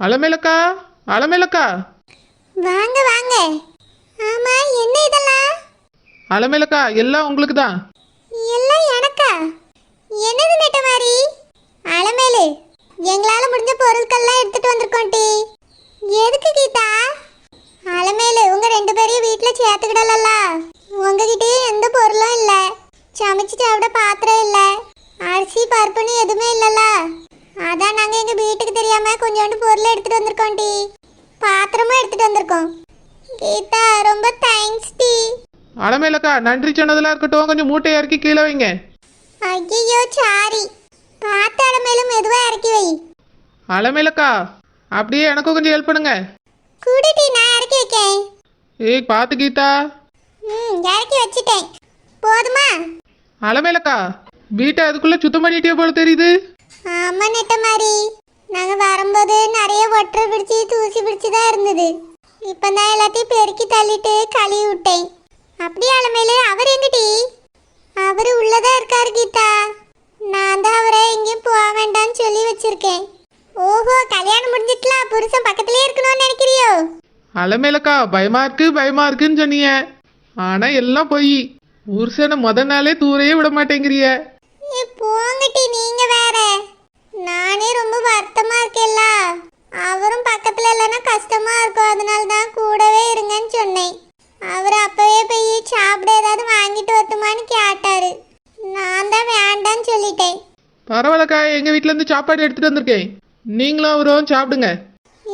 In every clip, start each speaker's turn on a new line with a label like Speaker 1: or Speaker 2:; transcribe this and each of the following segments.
Speaker 1: அலமேலக்கா அலமேலக்கா.
Speaker 2: வாங்க வாங்க. ஆமா என்ன இதெல்லாம்?
Speaker 1: அலமேலக்கா எல்லாம் உங்களுக்கு தான்.
Speaker 2: எல்லாம் எனக்கா? என்னது நெட்ட மாதிரி அலமேலு எங்களால முடிஞ்ச பொருட்கள்லாம் எடுத்துட்டு வந்திருக்கோம் டி. எதுக்கு கீதா? அலமேலு உங்க ரெண்டு பேரையும் வீட்டுல சேர்த்துக்கிடலல்ல? உங்ககிட்டயே எந்த பொருளும் இல்ல. சமைச்சு சாப்பிட பாத்திரம் இல்ல. அரிசி பருப்புன்னு எதுவுமே இல்லல்ல. அதான் நாங்க எங்க வீட்டுக்கு தெரியாம கொஞ்சோண்டு பொருள் எடுத்துட்டு வந்திருக்கோம் டி. பாத்திரமும் எடுத்துட்டு வந்திருக்கோம். கீதா ரொம்ப தேங்க்ஸ் டி.
Speaker 1: அலமேலக்கா நன்றி சொன்னதெல்லாம் இருக்கட்டும். கொஞ்சம் மூட்டையை இறக்கி கீழே வைங்க.
Speaker 2: ஐயோ சாரி. பார்த்தால மேலும் மெதுவா இறக்கி வை.
Speaker 1: அலமேலக்கா அப்படியே எனக்கும் கொஞ்சம் ஹெல்ப் பண்ணுங்க.
Speaker 2: குடிட்டி நான் இறக்கி வைக்கேன்.
Speaker 1: ஏய் பார்த்து கீதா.
Speaker 2: ம் இறக்கி வச்சிட்டேன். போதுமா?
Speaker 1: அலமேலக்கா வீட்டை அதுக்குள்ள சுத்தம் பண்ணிட்டே போல தெரியுது.
Speaker 2: ஆமா நெட்ட மாதிரி நாங்க வரும்போது நிறைய ஒட்டரை பிடிச்சி தூசி பிடிச்சி தான் இருந்தது. இப்போ தான் எல்லாத்தையும் பெருக்கி தள்ளிட்டு கழுவி விட்டேன். அப்படியே அலமையில அவர் எங்கிட்டி அவர் உள்ளதா இருக்காரு கீதா. நான் தான் அவரை எங்கேயும் போக வேண்டாம்னு சொல்லி வச்சிருக்கேன். ஓஹோ கல்யாணம் முடிஞ்சிட்டுல புருஷன் பக்கத்துலயே இருக்கணும்னு நினைக்கிறியோ?
Speaker 1: அலமேலக்கா பயமா இருக்கு பயமா இருக்குன்னு சொன்னீங்க. ஆனா எல்லாம் போய். புருஷனை முத நாளே தூரையே விட மாட்டேங்கிறிய.
Speaker 2: போங்கட்டி நீங்க வேற. நானே ரொம்ப வருத்தமா இருக்கேல்ல அவரும் பக்கத்துல இல்லைன்னா கஷ்டமா இருக்கும். அதனால தான் கூடவே இருங்கன்னு சொன்னேன். அவர் அப்பவே போய் சாப்பிட ஏதாவது வாங்கிட்டு வரட்டுமான்னு கேட்டாரு. நான் தான் வேண்டான்னு சொல்லிட்டேன்.
Speaker 1: பரவாயில்லக்கா எங்க வீட்ல இருந்து சாப்பாடு எடுத்துட்டு வந்திருக்கேன். நீங்களும் அவரும் சாப்பிடுங்க.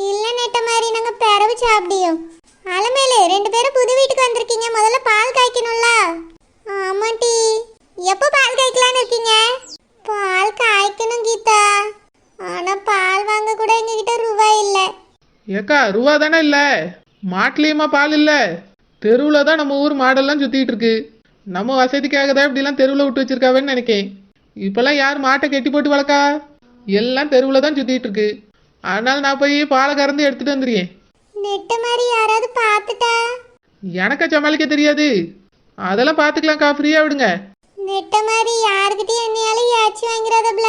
Speaker 2: இல்ல நெட்ட மாதிரி நாங்க பிறவு சாப்பிடியோம். அலமேலு ரெண்டு பேரும் புது வீட்டுக்கு வந்திருக்கீங்க. முதல்ல பால் காய்க்கணும்ல. ஆமாட்டி எப்போ பால் காய்க்கலான்னு இருக்கீங்க? பால் காய்க்கணும் கீதா. ஆனா பால் வாங்க கூட எங்ககிட்ட ரூபாய் இல்ல.
Speaker 1: ஏக்கா ரூபா தானே இல்ல? மாட்டுலயுமா பால் இல்ல? தெருவில் தான் நம்ம ஊர் மாடெல்லாம் சுத்திட்டு இருக்கு. நம்ம வசதிக்காக தான் இப்படிலாம் தெருவில் விட்டு வச்சிருக்காவேன்னு நினைக்கேன். இப்பெல்லாம் யார் மாட்டை கட்டி போட்டு வளர்க்கா? எல்லாம் தெருவில் தான் சுத்திட்டு இருக்கு. அதனால நான் போய் பாலை கறந்து எடுத்துட்டு வந்துடுறேன்
Speaker 2: நெட்ட மாதிரி யாராவது பார்த்துட்டா?
Speaker 1: எனக்கா சமாளிக்க தெரியாது. அதெல்லாம் பார்த்துக்கலாம்க்கா ஃப்ரீயாக விடுங்க.
Speaker 2: நெட்ட மாதிரி யாருக்கிட்டையும் ஏச்சு வாங்கிறதப்ல.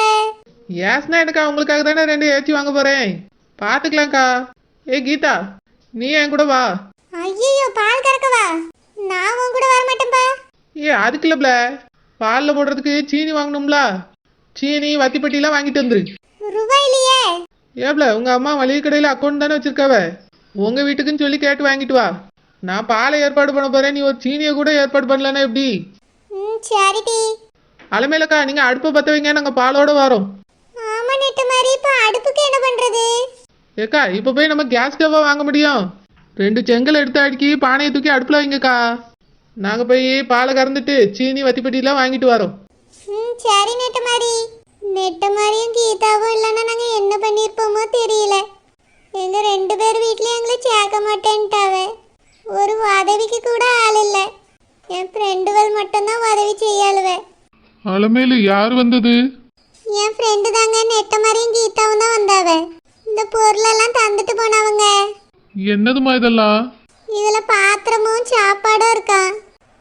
Speaker 1: ஏஸ்னா எனக்கு அவங்களுக்காக தானே ரெண்டு ஏச்சி வாங்க போகிறேன் பார்த்துக்கலாம்க்கா ஏ கீதா நீ என் கூட வா.
Speaker 2: ஐயோ பால் கறக்கவா நான் உன் கூட வர மாட்டேன்பா.
Speaker 1: ஏ அதுக்குல்லப்ல. பாலில் போடுறதுக்கு சீனி வாங்கணும்ல. சீனி வத்திப்பட்டிலாம் வாங்கிட்டு வந்துரு.
Speaker 2: ரூபாய் இல்லையே
Speaker 1: ஏப்ல உங்கள் அம்மா மளிகை கடையில் அக்கௌண்ட் தானே வச்சிருக்காவ? உங்கள் வீட்டுக்குன்னு சொல்லி கேட்டு வாங்கிட்டு வா. நான் பாலை ஏற்பாடு பண்ண போகிறேன் நீ ஒரு சீனியை கூட ஏற்பாடு பண்ணலன்னா எப்படி?
Speaker 2: ம் சரிடி.
Speaker 1: அலமேலக்கா நீங்கள் அடுப்பை பற்ற வைங்க நாங்கள் பாலோட வரோம்.
Speaker 2: ஆமா நெட்ட மாதிரி இப்போ அடுப்புக்கு என்ன பண்றது?
Speaker 1: ஏக்கா இப்போ போய் நம்ம கேஸ் ஸ்டவ்வை வாங்க முடியும். ரெண்டு செங்கல் எடுத்து அடுக்கி பானையை தூக்கி அடுப்பில் வைங்கக்கா. நாங்கள் போய் பாலை கறந்துட்டு சீனி வத்திப்பட்டிலாம் வாங்கிட்டு வரோம்.
Speaker 2: ம் சரி நெட்ட மாதிரி நெட்ட மாதிரியும் கீதாவும் இல்லைன்னா நாங்கள் என்ன பண்ணியிருப்போமோ தெரியல. எங்க ரெண்டு பேர் வீட்லயும் எங்களை சேர்க்க மாட்டேன்ட்டாவ. ஒரு உதவிக்கு கூட ஆள் இல்லை. என் ஃப்ரெண்டுகள் மட்டும்தான் உதவி செய்யாளுவ.
Speaker 1: அலமேலு யார் வந்தது?
Speaker 2: என் ஃப்ரெண்டு தாங்க நெட்ட மாதிரியும் கீதாவும் தான் வந்தாவ. இந்த பொருளெல்லாம் தந்துட்டு போனவங்க.
Speaker 1: என்னதுமா இதெல்லாம்?
Speaker 2: இதுல பாத்திரமும் சாப்பாடும் இருக்கா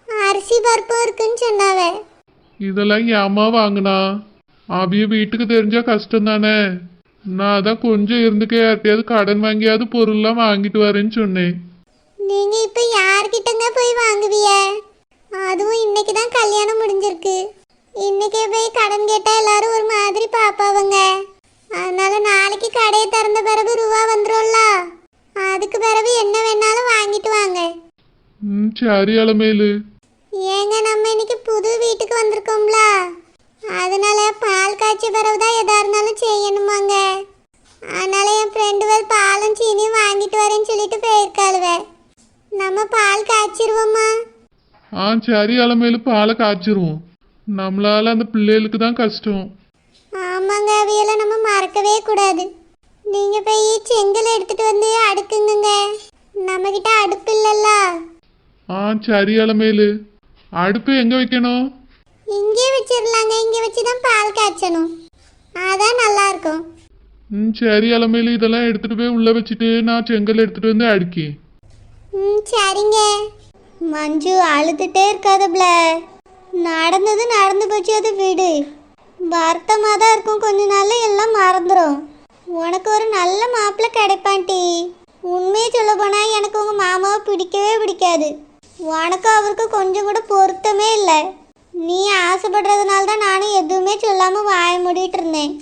Speaker 2: அரிசி பருப்பும் இருக்குன்னு சொன்னாவ.
Speaker 1: இதெல்லாம் ஏமா வாங்கினா? அவிய வீட்டுக்கு தெரிஞ்சா கஷ்டம் தானே நான் தான் கொஞ்சம் இருந்துக்க யார்ட்டையாவது கடன் வாங்கியாவது பொருள்லாம் வாங்கிட்டு வரேன்னு சொன்னேன்.
Speaker 2: நீங்க இப்ப யார்கிட்டங்க போய் வாங்குவிய? அதுவும் இன்னைக்கு தான் கல்யாணம் முடிஞ்சிருக்கு. இன்னைக்கே போய் கடன் கேட்டா எல்லாரும் ஒரு மாதிரி பாப்பாவங்க அதனால நாளைக்கு கடையை திறந்த பிறகு ரூபா வந்துரும்ல. அதுக்கு பிறகு என்ன வேணாலும் வாங்கிட்டு வாங்க.
Speaker 1: ம் சரி அலமேலு.
Speaker 2: ஏங்க நம்ம இன்னைக்கு புது வீட்டுக்கு வந்திருக்கோம்ல. அதனால பால் காய்ச்ச பிறகு தான் எதா இருந்தாலும் செய்யணுமாங்க. அதனால என் ஃப்ரெண்டுகள் பாலும் சீனியும் வாங்கிட்டு வரேன்னு சொல்லிட்டு போயிருக்காளுவ. நம்ம பால் காய்ச்சிருவோமா?
Speaker 1: ஆ சரி அலமேலு பாலை காய்ச்சிருவோம். நம்மளால அந்த பிள்ளைகளுக்கு தான் கஷ்டம்.
Speaker 2: ஆமாங்க அவையெல்லாம் நம்ம மறக்கவே கூடாது. நீங்க போய் செங்கல் எடுத்துட்டு வந்து அடுக்குங்க நம்ம கிட்ட அடுப்பு இல்லல்ல.
Speaker 1: ஆ சரி அலமேலு. அடுப்பு எங்க வைக்கணும்?
Speaker 2: இங்கே வச்சிடலாங்க இங்க வச்சு தான் பால் காய்ச்சணும். அதான் நல்லா இருக்கும்
Speaker 1: ம் சரி அலமேலு. இதெல்லாம் எடுத்துட்டு போய் உள்ள வச்சுட்டு நான் செங்கல் எடுத்துட்டு வந்து அடுக்கி.
Speaker 2: ம் சரிங்க. மஞ்சு அழுதுட்டே இருக்காதப்ல நடந்தது நடந்து போச்சு அது விடு. வருத்தமாக தான் இருக்கும். கொஞ்ச நாள்ல எல்லாம் மறந்துடும்
Speaker 3: உனக்கு ஒரு நல்ல மாப்பிள்ளை கிடைப்பான்ட்டி உண்மையை சொல்ல போனால் எனக்கு உங்கள் மாமாவை பிடிக்கவே பிடிக்காது. உனக்கு அவருக்கு கொஞ்சம் கூட பொருத்தமே இல்லை. நீ ஆசைப்படுறதுனால தான் நானும் எதுவுமே சொல்லாமல் வாய முடிட்டு இருந்தேன்.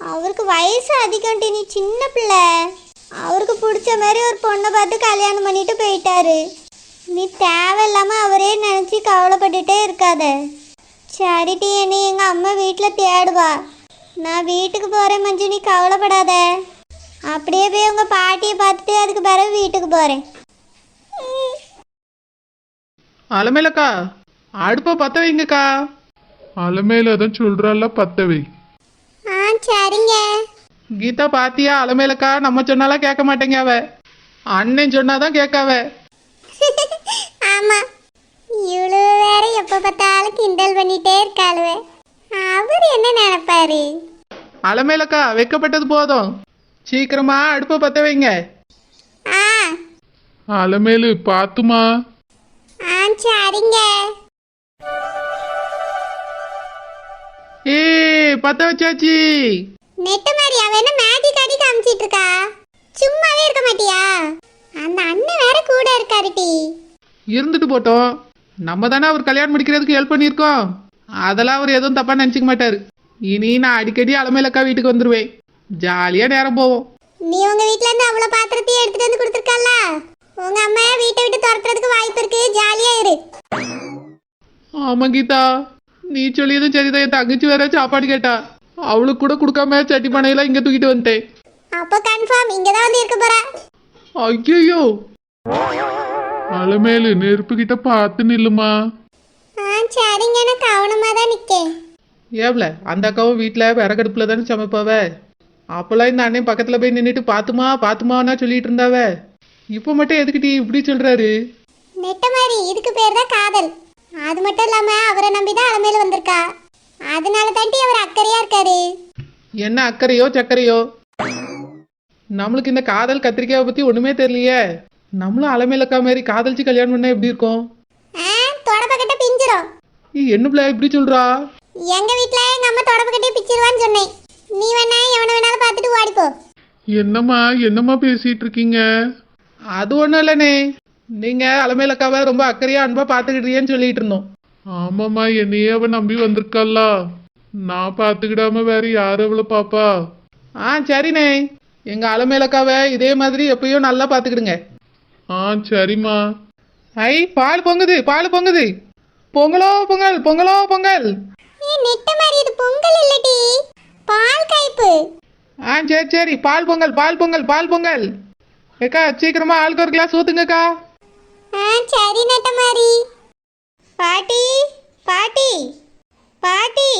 Speaker 3: அவருக்கு வயசு அதிகம்ட்டி நீ சின்ன பிள்ளை. அவருக்கு பிடிச்ச மாதிரி ஒரு பொண்ணை பார்த்து கல்யாணம் பண்ணிட்டு போயிட்டாரு. நீ தேவையில்லாம அவரே நினைச்சு கவலைப்பட்டுட்டே இருக்காத. சரிட்டி என்னை எங்க அம்மா வீட்டில் தேடுவா. நான் வீட்டுக்கு போறேன் மஞ்சு நீ கவலைப்படாத. அப்படியே போய் உங்க பாட்டியை பார்த்துட்டு அதுக்கு பிறகு வீட்டுக்கு போறேன்.
Speaker 1: அலமேலக்கா அடுப்பை பற்ற வைங்கக்கா.
Speaker 4: அலமேல தான் சொல்றால பத்தவை
Speaker 3: ஆ சரிங்க.
Speaker 1: கீதா பாத்தியா? அலமேலக்கா நம்ம சொன்னாலாம் கேட்க மாட்டேங்க அவ. அண்ணன் சொன்னாதான் கேட்காவ
Speaker 3: ஆமா இவ்வளோ வேற எப்ப பார்த்தாலும் கிண்டல் பண்ணிட்டே இருக்காளுவே அவர் என்ன நினைப்பாரு?
Speaker 1: அலமேலக்கா வைக்கப்பட்டது போதும். சீக்கிரமா அடுப்பை பற்ற வைங்க.
Speaker 3: ஆ.
Speaker 4: அலமேலு பாத்துமா?
Speaker 3: ஆ சரிங்க.
Speaker 1: ஏ பற்ற வச்சாச்சு.
Speaker 3: நெட்ட மாதிரி அவ என்ன மேஜிக் அடி காமிச்சிட்டு இருக்கா சும்மாவே இருக்க மாட்டியா? அந்த அண்ணன் வேற கூட இருக்காரு டி
Speaker 1: இருந்துட்டு போட்டோம். நம்ம தானே அவர் கல்யாணம் முடிக்கிறதுக்கு ஹெல்ப் பண்ணியிருக்கோம். அதெல்லாம் அவர் எதுவும் தப்பா நினச்சிக்க மாட்டாரு. இனி நான் அடிக்கடி அலமேலக்கா வீட்டுக்கு வந்துடுவேன் ஜாலியாக நேரம் போவோம்.
Speaker 3: நீ உங்க வீட்ல இருந்து அவ்வளவு பாத்திரத்தையும் எடுத்துட்டு வந்து கொடுத்துருக்கல உங்க அம்மா வீட்டை விட்டு துரத்துறதுக்கு வாய்ப்பு இருக்கு. ஜாலியா இரு.
Speaker 1: ஆமா கீதா. நீ சொல்லியதும் சரிதான். என் தங்கச்சி வேற சாப்பாடு கேட்டா. அவளுக்கு கூட கொடுக்காம சட்டி பானையெல்லாம் இங்கே தூக்கிட்டு வந்துட்டேன்.
Speaker 3: அப்போ கன்ஃபார்ம் இங்க தான் வந்து இருக்க போற?
Speaker 1: ஐயோ
Speaker 4: அலமேலு நெருப்பு கிட்ட பார்த்து நில்லுமா?
Speaker 3: ஆ சரிங்க. நான் கவனமா தான் நிக்கேன்.
Speaker 1: ஏவ்ல அந்த அக்காவும் வீட்டில் விறகடுப்புல தானே சமைப்பாவ? அப்போல்லாம் இந்த அண்ணன் பக்கத்தில் போய் நின்றுட்டு பாத்துமா பாத்துமான்னா சொல்லிட்டு இருந்தாவ? இப்போ மட்டும் எதுக்கிட்டி இப்படி சொல்றாரு?
Speaker 3: நெட்ட மாதிரி இதுக்கு பேர் தான் காதல். அது மட்டும் இல்லாம அவரை நம்பி தான் அலமையில வந்திருக்கா. அதனால தாண்டி அவர் அக்கறையா இருக்காரு.
Speaker 1: என்ன அக்கறையோ சக்கரையோ? நம்மளுக்கு இந்த காதல் கத்திரிக்காயை பற்றி ஒன்றுமே தெரியலையே. நம்மளும் அலமேலக்கா மாதிரி காதலிச்சு கல்யாணம் பண்ணா எப்படி இருக்கும்
Speaker 3: ஆ தொடப்ப கட்ட பிஞ்சிரும்
Speaker 1: ஏய், என்ன பிள்ளை இப்படி சொல்றா?
Speaker 3: எங்க வீட்ல எங்க அம்மா தொடப்ப கட்டி பிச்சிருவான்னு சொன்னேன். நீ வேணா எவனை வேணாலும் பார்த்துட்டு ஓடிப்போ
Speaker 4: என்னம்மா என்னம்மா பேசிட்டு இருக்கீங்க?
Speaker 1: அது ஒன்றும் இல்லைண்ணே. நீங்கள் அலமேலக்காவை ரொம்ப அக்கறையாக அன்பாக பார்த்துக்கிட்டீங்கன்னு சொல்லிட்டு இருந்தோம்.
Speaker 4: ஆமாம்மா என்னையே அவ நம்பி வந்திருக்காள? நான் பாத்துக்கிடாம வேற யார் அவளை பாப்பா?
Speaker 1: ஆ சரிண்ணே. எங்கள் அலமேலக்காவை இதே மாதிரி எப்பயும் நல்லா பார்த்துக்கிடுங்க.
Speaker 4: ஆ சரிம்மா.
Speaker 1: ஐ பால் பொங்குது பால் பொங்குது. பொங்கலோ பொங்கல் பொங்கலோ பொங்கல்.
Speaker 3: நெட்ட மாதிரி இது பொங்கல் இல்லடி. பால் காய்ப்பு.
Speaker 1: ஆ சரி சரி. பால் பொங்கல் பால் பொங்கல் பால் பொங்கல். ஏக்கா சீக்கிரமா ஆளுக்கு ஒரு கிளாஸ் ஊற்றுங்கக்கா
Speaker 3: ஆ சரி நெட்ட மாதிரி. பாட்டி பாட்டி பாட்டி.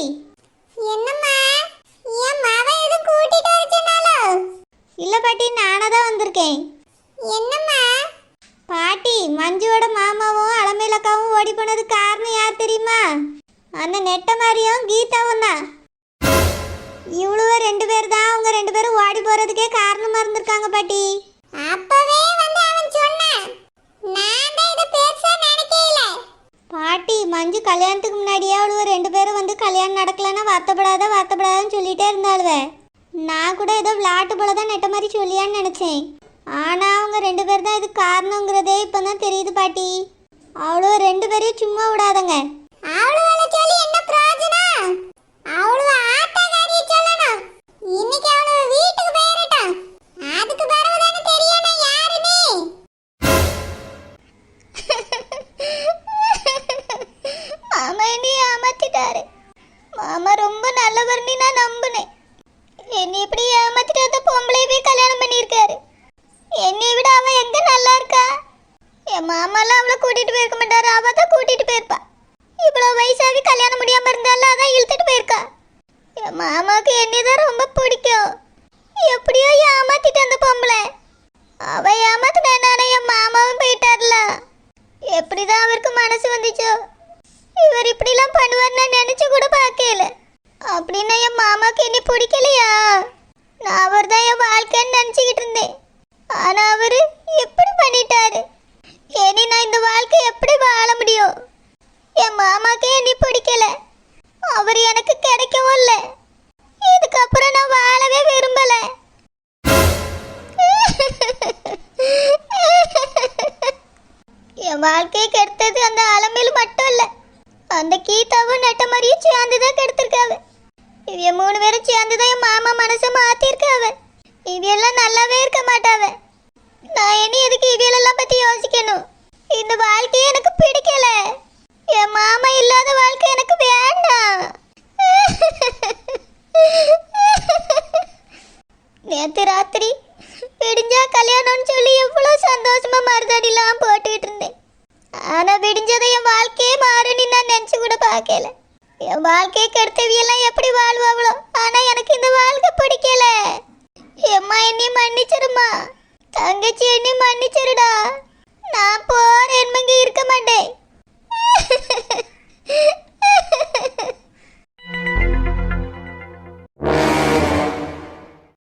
Speaker 3: என்னம்மா? என் மவ எதுவும் கூட்டிட்டு வர சொன்னாலோ இல்ல பாட்டி நானா தான் வந்திருக்கேன். என்னம்மா? பாட்டி மஞ்சுவோட மாமாவும் அலமேலக்காவும் ஓடி போனது காரணம் யார் தெரியுமா? அந்த நெட்ட மாதிரியும் கீதாவும் தான். இவ்வளவு ரெண்டு பேர் தான் அவங்க ரெண்டு பேரும் ஓடி போறதுக்கே காரணமா இருந்திருக்காங்க பாட்டி. அப்பவே வந்து அவன் சொன்னான் நான் தான் இத பெருசா நினைக்கல பாட்டி மஞ்சு கல்யாணத்துக்கு முன்னாடியே அவளுவ ரெண்டு பேரும் வந்து கல்யாணம் நடக்கலன்னா வருத்தப்படாத வருத்தப்படாதன்னு சொல்லிட்டே இருந்தாளுவ. நான் கூட ஏதோ விளையாட்டு போல தான் நெட்ட மாதிரி சொல்லியான்னு நினைச்சேன். ஆனால் அவங்க ரெண்டு பேர் தான் இது காரணங்கிறதே இப்போ தான் தெரியுது பாட்டி. அவ்வளோ ரெண்டு பேரையும் சும்மா விடாதங்க. அவ்வளோ சொல்லி என்ன பிரயோஜனம்? இருக்க மாட்டாரு. அவ தான் கூட்டிட்டு போயிருப்பா. இவ்வளவு வயசாகி கல்யாணம் முடியாம இருந்தாலும் அதான் இழுத்துட்டு போயிருக்கா. என் மாமாவுக்கு என்னை தான் ரொம்ப பிடிக்கும். எப்படியோ ஏமாத்திட்டு அந்த பொம்பளை. அவ ஏமாத்தினால என் மாமாவும் போயிட்டார்ல. எப்படிதான் அவருக்கு மனசு வந்துச்சோ. இவர் இப்படிலாம் பண்ணுவார் நான் நினைச்சு கூட பார்க்கல. அப்படின்னா என் மாமாவுக்கு என்ன பிடிக்கலையா? நான் அவர் தான் என் வாழ்க்கைன்னு நினச்சிக்கிட்டு இருந்தேன். ஆனால் அவர் எப்படி பண்ணிட்டாரு. இனி நான் இந்த வாழ்க்கை எப்படி வாழ முடியும்? என் மாமாக்கு என்னை பிடிக்கல. அவர் எனக்கு கிடைக்கவும் இல்லை. இதுக்கப்புறம் நான் வாழவே விரும்பல. என் வாழ்க்கையை கெடுத்தது அந்த அலமையில் மட்டும் இல்லை. அந்த கீதாவும் நட்ட மாதிரியும் சேர்ந்து தான் கெடுத்திருக்காவ இவ மூணு பேரும் சேர்ந்து தான் என் மாமா மனசை மாற்றிருக்காவ இவையெல்லாம் நல்லாவே இருக்க மாட்டாவ நான் இனி எதுக்கு இவையெல்லாம் என் வாழ்க்கை கெடுத்தவியெல்லாம் எப்படி வாழ்வாங்களோ ஆனால் எனக்கு இந்த வாழ்க்கை பிடிக்கல. எம்மா என்னையும் மன்னிச்சிருமா தங்கச்சி என்னையும் மன்னிச்சிருடா. நான் போறேன் இருக்க மாட்டேன்.